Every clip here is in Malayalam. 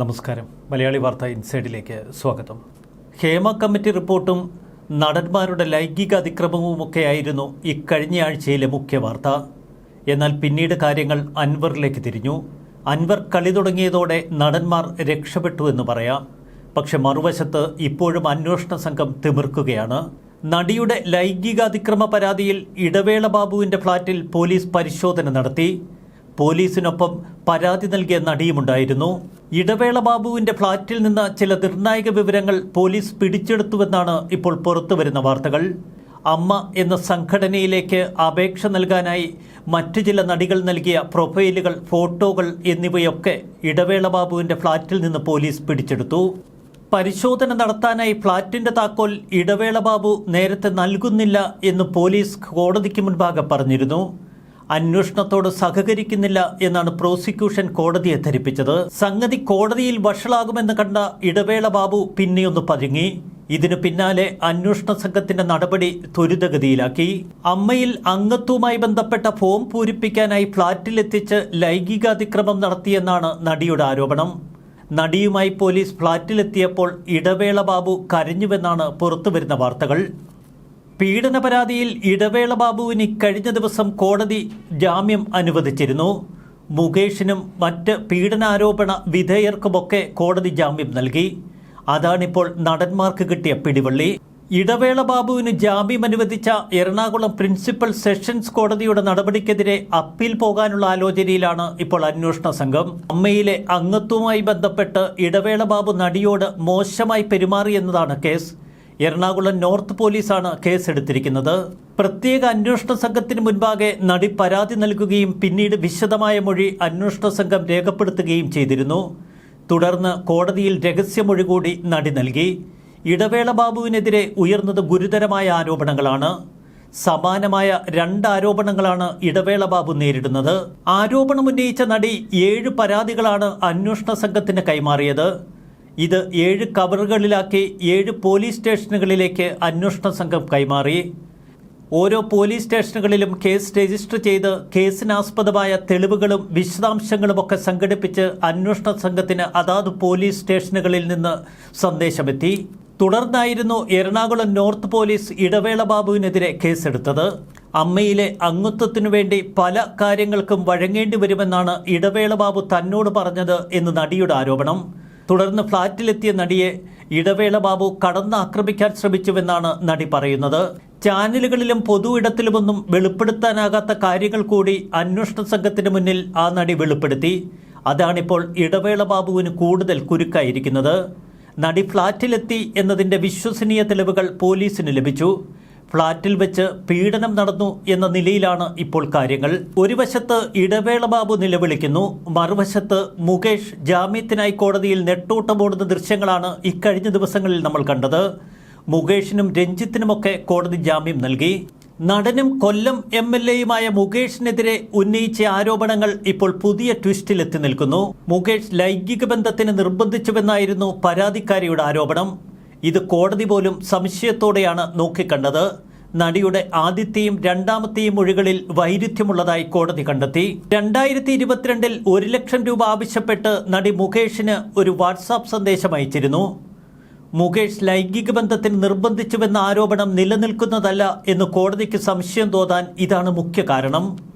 നമസ്കാരം. മലയാളി വാർത്ത ഇൻസൈഡിലേക്ക് സ്വാഗതം. ഹേമ കമ്മിറ്റി റിപ്പോർട്ടും നടന്മാരുടെ ലൈംഗിക അതിക്രമവുമൊക്കെയായിരുന്നു ഇക്കഴിഞ്ഞ ആഴ്ചയിലെ മുഖ്യ വാർത്ത. എന്നാൽ പിന്നീട് കാര്യങ്ങൾ അൻവറിലേക്ക് തിരിഞ്ഞു. അൻവർ കളി തുടങ്ങിയതോടെ നടന്മാർ രക്ഷപ്പെട്ടു എന്ന് പറയാം. പക്ഷെ മറുവശത്ത് ഇപ്പോഴും അന്വേഷണ സംഘം തിമിർക്കുകയാണ്. നടിയുടെ ലൈംഗികാതിക്രമ പരാതിയിൽ ഇടവേള ബാബുവിന്റെ ഫ്ളാറ്റിൽ പോലീസ് പരിശോധന നടത്തി. പോലീസിനൊപ്പം പരാതി നൽകിയ നടിയുമുണ്ടായിരുന്നു. ഇടവേള ബാബുവിന്റെ ഫ്ളാറ്റിൽ നിന്ന് ചില നിർണായക വിവരങ്ങൾ പോലീസ് പിടിച്ചെടുത്തുവെന്നാണ് ഇപ്പോൾ പുറത്തുവരുന്ന വാർത്തകൾ. അമ്മ എന്ന സംഘടനയിലേക്ക് അപേക്ഷ നൽകാനായി മറ്റു ചില നടികൾ നൽകിയ പ്രൊഫൈലുകൾ ഫോട്ടോകൾ എന്നിവയൊക്കെ ഇടവേള ബാബുവിന്റെ ഫ്ളാറ്റിൽ നിന്ന് പോലീസ് പിടിച്ചെടുത്തു. പരിശോധന നടത്താനായി ഫ്ളാറ്റിന്റെ താക്കോൽ ഇടവേള ബാബു നേരത്തെ നൽകുന്നില്ല എന്ന് പോലീസ് കോടതിക്ക് മുൻപാകെ പറഞ്ഞിരുന്നു. അന്വേഷണത്തോട് സഹകരിക്കുന്നില്ല എന്നാണ് പ്രോസിക്യൂഷൻ കോടതിയെ ധരിപ്പിച്ചത്. സംഗതി കോടതിയിൽ വഷളാകുമെന്ന് കണ്ട ഇടവേള ബാബു പിന്നെയൊന്ന് പതുങ്ങി. ഇതിനു പിന്നാലെ അന്വേഷണ സംഘത്തിന്റെ നടപടി ത്വരിതഗതിയിലാക്കി. അമ്മയിൽ അംഗത്വവുമായി ബന്ധപ്പെട്ട ഫോം പൂരിപ്പിക്കാനായി ഫ്ളാറ്റിലെത്തിച്ച് ലൈംഗികാതിക്രമം നടത്തിയെന്നാണ് നടിയുടെ ആരോപണം. നടിയുമായി പോലീസ് ഫ്ളാറ്റിലെത്തിയപ്പോൾ ഇടവേള ബാബു കരഞ്ഞുവെന്നാണ് പുറത്തുവരുന്ന വാർത്തകൾ. പീഡന പരാതിയിൽ ഇടവേള ബാബുവിന് കഴിഞ്ഞ ദിവസം കോടതി ജാമ്യം അനുവദിച്ചിരുന്നു. മുകേഷിനും മറ്റ് പീഡനാരോപണ വിധേയർക്കുമൊക്കെ കോടതി ജാമ്യം നൽകി. അതാണിപ്പോൾ നടന്മാർക്ക് കിട്ടിയ പിടിവള്ളി. ഇടവേള ബാബുവിന് ജാമ്യം അനുവദിച്ച എറണാകുളം പ്രിൻസിപ്പൽ സെഷൻസ് കോടതിയുടെ നടപടിക്കെതിരെ അപ്പീൽ പോകാനുള്ള ആലോചനയിലാണ് ഇപ്പോൾ അന്വേഷണ സംഘം. അമ്മയിലെ അംഗത്വവുമായി ബന്ധപ്പെട്ട് ഇടവേള ബാബു നടിയോട് മോശമായി പെരുമാറിയെന്നതാണ് കേസ്. എറണാകുളം നോർത്ത് പോലീസാണ് കേസെടുത്തിരിക്കുന്നത്. പ്രത്യേക അന്വേഷണ സംഘത്തിന് മുൻപാകെ നടി പരാതി നൽകുകയും പിന്നീട് വിശദമായ മൊഴി അന്വേഷണ സംഘം രേഖപ്പെടുത്തുകയും ചെയ്തിരുന്നു. തുടർന്ന് കോടതിയിൽ രഹസ്യമൊഴി കൂടി നടി നൽകി. ഇടവേള ബാബുവിനെതിരെ ഉയർന്നത് ഗുരുതരമായ ആരോപണങ്ങളാണ്. സമാനമായ രണ്ട് ആരോപണങ്ങളാണ് ഇടവേള ബാബു നേരിടുന്നത്. ആരോപണം ഉന്നയിച്ച നടി ഏഴ് പരാതികളാണ് അന്വേഷണ സംഘത്തിന് കൈമാറിയത്. ഇത് ഏഴ് കവറുകളിലാക്കി ഏഴ് പോലീസ് സ്റ്റേഷനുകളിലേക്ക് അന്വേഷണ സംഘം കൈമാറി. ഓരോ പോലീസ് സ്റ്റേഷനുകളിലും കേസ് രജിസ്റ്റർ ചെയ്ത് കേസിനാസ്പദമായ തെളിവുകളും വിശദാംശങ്ങളുമൊക്കെ സംഘടിപ്പിച്ച് അന്വേഷണ സംഘത്തിന് അതാത് പോലീസ് സ്റ്റേഷനുകളിൽ നിന്ന് സന്ദേശമെത്തി. തുടർന്നായിരുന്നു എറണാകുളം നോർത്ത് പോലീസ് ഇടവേള ബാബുവിനെതിരെ കേസെടുത്തത്. അമ്മയിലെ അംഗത്വത്തിനു വേണ്ടി പല കാര്യങ്ങൾക്കും വഴങ്ങേണ്ടി വരുമെന്നാണ് ഇടവേള ബാബു തന്നോട് പറഞ്ഞത് എന്ന് നടിയുടെ ആരോപണം. തുടർന്ന് ഫ്ളാറ്റിലെത്തിയ നടിയെ ഇടവേള ബാബു കടന്ന് കടന്നാക്രമിക്കാൻ ശ്രമിച്ചുവെന്നാണ് നടി പറയുന്നത്. ചാനലുകളിലും പൊതു ഇടത്തിലുമൊന്നും വെളിപ്പെടുത്താനാകാത്ത കാര്യങ്ങൾ കൂടി അന്വേഷണ സംഘത്തിന് മുന്നിൽ ആ നടി വെളിപ്പെടുത്തി. അതാണിപ്പോൾ ഇടവേള ബാബുവിന് കൂടുതൽ കുരുക്കായിരിക്കുന്നത്. നടി ഫ്ളാറ്റിലെത്തി എന്നതിന്റെ വിശ്വസനീയ തെളിവുകൾ പോലീസിന് ലഭിച്ചു. ഫ്ളാറ്റിൽ വെച്ച് പീഡനം നടന്നു എന്ന നിലയിലാണ് ഇപ്പോൾ കാര്യങ്ങൾ. ഒരു വശത്ത് ഇടവേള ബാബു നിലവിളിക്കുന്നു മറുവശത്ത് മുകേഷ് ജാമ്യത്തിനായി കോടതിയിൽ നെട്ടോട്ടമോടുന്ന ദൃശ്യങ്ങളാണ് ഇക്കഴിഞ്ഞ ദിവസങ്ങളിൽ നമ്മൾ കണ്ടത്. മുകേഷിനും രഞ്ജിത്തിനുമൊക്കെ കോടതി ജാമ്യം നൽകി. നടനും കൊല്ലം എം എൽ എയുമായ മുകേഷിനെതിരെ ഉന്നയിച്ച ആരോപണങ്ങൾ ഇപ്പോൾ പുതിയ ട്വിസ്റ്റിലെത്തി നിൽക്കുന്നു. മുകേഷ് ലൈംഗിക ബന്ധത്തിന് നിർബന്ധിച്ചുവെന്നായിരുന്നു പരാതിക്കാരിയുടെ ആരോപണം. ഇത് കോടതി പോലും സംശയത്തോടെയാണ് നോക്കിക്കണ്ടത്. നടിയുടെ ആദ്യത്തെയും രണ്ടാമത്തെയും മൊഴികളിൽ വൈരുദ്ധ്യമുള്ളതായി കോടതി കണ്ടെത്തി. രണ്ടായിരത്തി ഇരുപത്തിരണ്ടിൽ ഒരു ലക്ഷം രൂപ ആവശ്യപ്പെട്ട് നടി മുകേഷിന് ഒരു വാട്സാപ്പ് സന്ദേശം അയച്ചിരുന്നു. മുകേഷ് ലൈംഗിക ബന്ധത്തിന് നിർബന്ധിച്ചുവെന്ന ആരോപണം നിലനിൽക്കുന്നതല്ല എന്ന് കോടതിക്ക് സംശയം തോന്നാൻ ഇതാണ് മുഖ്യ കാരണം.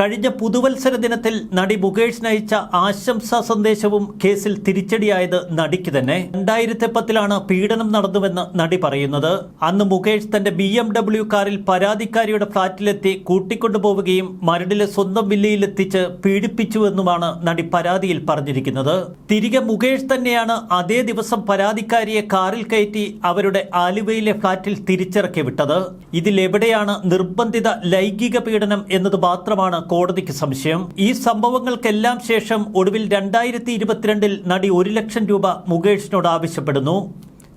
കഴിഞ്ഞ പുതുവത്സര ദിനത്തിൽ നടി മുകേഷിന് നയിച്ച ആശംസാ സന്ദേശവും കേസിൽ തിരിച്ചടിയായത് നടിക്ക് തന്നെ. രണ്ടായിരത്തി പത്തിലാണ് പീഡനം നടന്നുവെന്ന് നടി പറയുന്നത്. അന്ന് മുകേഷ് തന്റെ ബി എം ഡബ്ല്യു കാറിൽ പരാതിക്കാരിയുടെ ഫ്ളാറ്റിലെത്തി കൂട്ടിക്കൊണ്ടുപോവുകയും മരടിലെ സ്വന്തം വില്ലയിലെത്തിച്ച് പീഡിപ്പിച്ചുവെന്നുമാണ് നടി പരാതിയിൽ പറഞ്ഞിരിക്കുന്നത്. തിരികെ മുകേഷ് തന്നെയാണ് അതേ ദിവസം പരാതിക്കാരിയെ കാറിൽ കയറ്റി അവരുടെ ആലുവയിലെ ഫ്ളാറ്റിൽ തിരിച്ചിറക്കി വിട്ടത്. ഇതിലെവിടെയാണ് നിർബന്ധിത ലൈംഗിക പീഡനം എന്നത് മാത്രമാണ് കോടതിക്ക് സംശയം. ഈ സംഭവങ്ങൾക്കെല്ലാം ശേഷം ഒടുവിൽ രണ്ടായിരത്തി ഇരുപത്തിരണ്ടിൽ നടി ഒരു ലക്ഷം രൂപ മുകേഷിനോട് ആവശ്യപ്പെടുന്നു.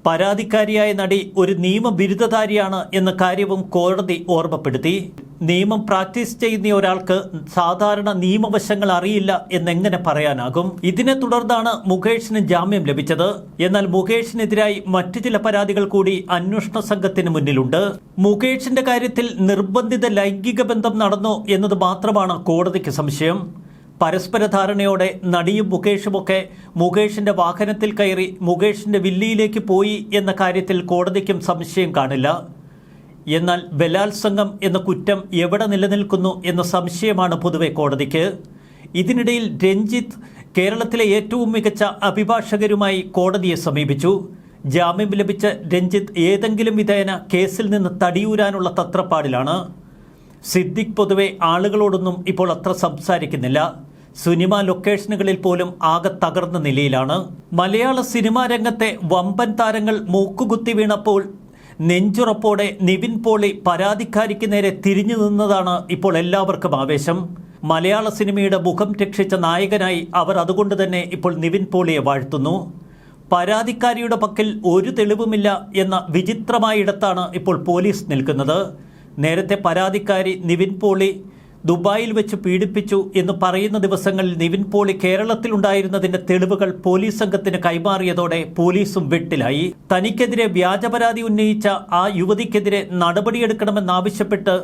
പരാതിക്കാരിയായ നടി ഒരു നിയമ ബിരുദധാരിയാണ് എന്ന കാര്യവും കോടതി ഓർമ്മപ്പെടുത്തി. നിയമം പ്രാക്ടീസ് ചെയ്യുന്ന ഒരാൾക്ക് സാധാരണ നിയമവശങ്ങൾ അറിയില്ല എന്നെങ്ങനെ പറയാനാകും? ഇതിനെ തുടർന്നാണ് മുകേഷിന് ജാമ്യം ലഭിച്ചത്. എന്നാൽ മുകേഷിനെതിരായി മറ്റു ചില പരാതികൾ കൂടി അന്വേഷണ സംഘത്തിന് മുന്നിലുണ്ട്. മുകേഷിന്റെ കാര്യത്തിൽ നിർബന്ധിത ലൈംഗിക ബന്ധം നടന്നു എന്നത് മാത്രമാണ് കോടതിക്ക് സംശയം. പരസ്പര ധാരണയോടെ നടിയും മുകേഷുമൊക്കെ മുകേഷിന്റെ വാഹനത്തിൽ കയറി മുകേഷിന്റെ വില്ലിയിലേക്ക് പോയി എന്ന കാര്യത്തിൽ കോടതിക്കും സംശയം കാണില്ല. എന്നാൽ ബലാത്സംഗം എന്ന കുറ്റം എവിടെ നിലനിൽക്കുന്നു എന്ന സംശയമാണ് പൊതുവെ കോടതിക്ക്. ഇതിനിടയിൽ രഞ്ജിത്ത് കേരളത്തിലെ ഏറ്റവും മികച്ച അഭിഭാഷകരുമായി കോടതിയെ സമീപിച്ചു. ജാമ്യം ലഭിച്ച രഞ്ജിത്ത് ഏതെങ്കിലും വിധേന കേസിൽ നിന്ന് തടിയൂരാനുള്ള തത്രപ്പാടിലാണ്. സിദ്ദിഖ് പൊതുവെ ആളുകളോടൊന്നും ഇപ്പോൾ അത്ര സംസാരിക്കുന്നില്ല. സിനിമ ലൊക്കേഷനുകളിൽ പോലും ആകെ തകർന്ന നിലയിലാണ്. മലയാള സിനിമാ രംഗത്തെ വമ്പൻ താരങ്ങൾ മൂക്കുകുത്തി വീണപ്പോൾ നെഞ്ചുറപ്പോടെ നിവിൻ പോളി പരാതിക്കാരിക്ക് നേരെ തിരിഞ്ഞു നിന്നതാണ് ഇപ്പോൾ എല്ലാവർക്കും ആവേശം. മലയാള സിനിമയുടെ മുഖം രക്ഷിച്ച നായകനായി അവർ അതുകൊണ്ട് തന്നെ ഇപ്പോൾ നിവിൻ പോളിയെ വാഴ്ത്തുന്നു. പരാതിക്കാരിയുടെ പക്കൽ ഒരു തെളിവുമില്ല എന്ന വിചിത്രമായ ഇടത്താണ് ഇപ്പോൾ പോലീസ് നിൽക്കുന്നത്. നേരത്തെ പരാതിക്കാരി നിവിൻ പോളി ദുബായിൽ വെച്ച് പീഡിപ്പിച്ചു എന്ന് പറയുന്ന ദിവസങ്ങളിൽ നിവിൻ പോളി കേരളത്തിലുണ്ടായിരുന്നതിന്റെ തെളിവുകൾ പോലീസ് സംഘത്തിന് കൈമാറിയതോടെ പോലീസും വെട്ടിലായി. തനിക്കെതിരെ വ്യാജപരാതി ഉന്നയിച്ച ആ യുവതിക്കെതിരെ നടപടിയെടുക്കണമെന്നാവശ്യപ്പെട്ട്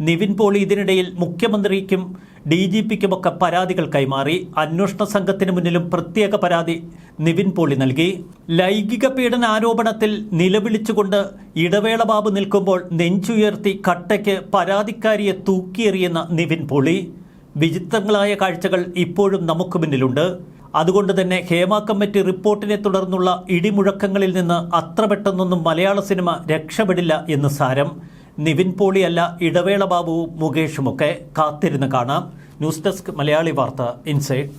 നിവിൻ പോളി ഇതിനിടയിൽ മുഖ്യമന്ത്രിക്കും ഡി ജി പിക്കുമൊക്കെ പരാതികൾ കൈമാറി. അന്വേഷണ സംഘത്തിന് മുന്നിലും പ്രത്യേക പരാതി നിവിൻ പോളി നൽകി. ലൈംഗിക പീഡന ആരോപണത്തിൽ നിലവിളിച്ചുകൊണ്ട് ഇടവേള ബാബു നിൽക്കുമ്പോൾ നെഞ്ചുയർത്തി കട്ടയ്ക്ക് പരാതിക്കാരിയെ തൂക്കിയെറിയുന്ന നിവിൻ പോളി. വിചിത്രങ്ങളായ കാഴ്ചകൾ ഇപ്പോഴും നമുക്ക് മുന്നിലുണ്ട്. അതുകൊണ്ട് തന്നെ ഹേമ കമ്മിറ്റി റിപ്പോർട്ടിനെ തുടർന്നുള്ള ഇടിമുഴക്കങ്ങളിൽ നിന്ന് അത്ര പെട്ടെന്നൊന്നും മലയാള സിനിമ രക്ഷപ്പെടില്ല എന്ന് സാരം. നിവിൻ പോളിയല്ല ഇടവേള ബാബുവും മുകേഷുമൊക്കെ കാത്തിരുന്ന് കാണാം. ന്യൂസ് ഡെസ്ക് മലയാളി വാർത്ത ഇൻസൈഡ്.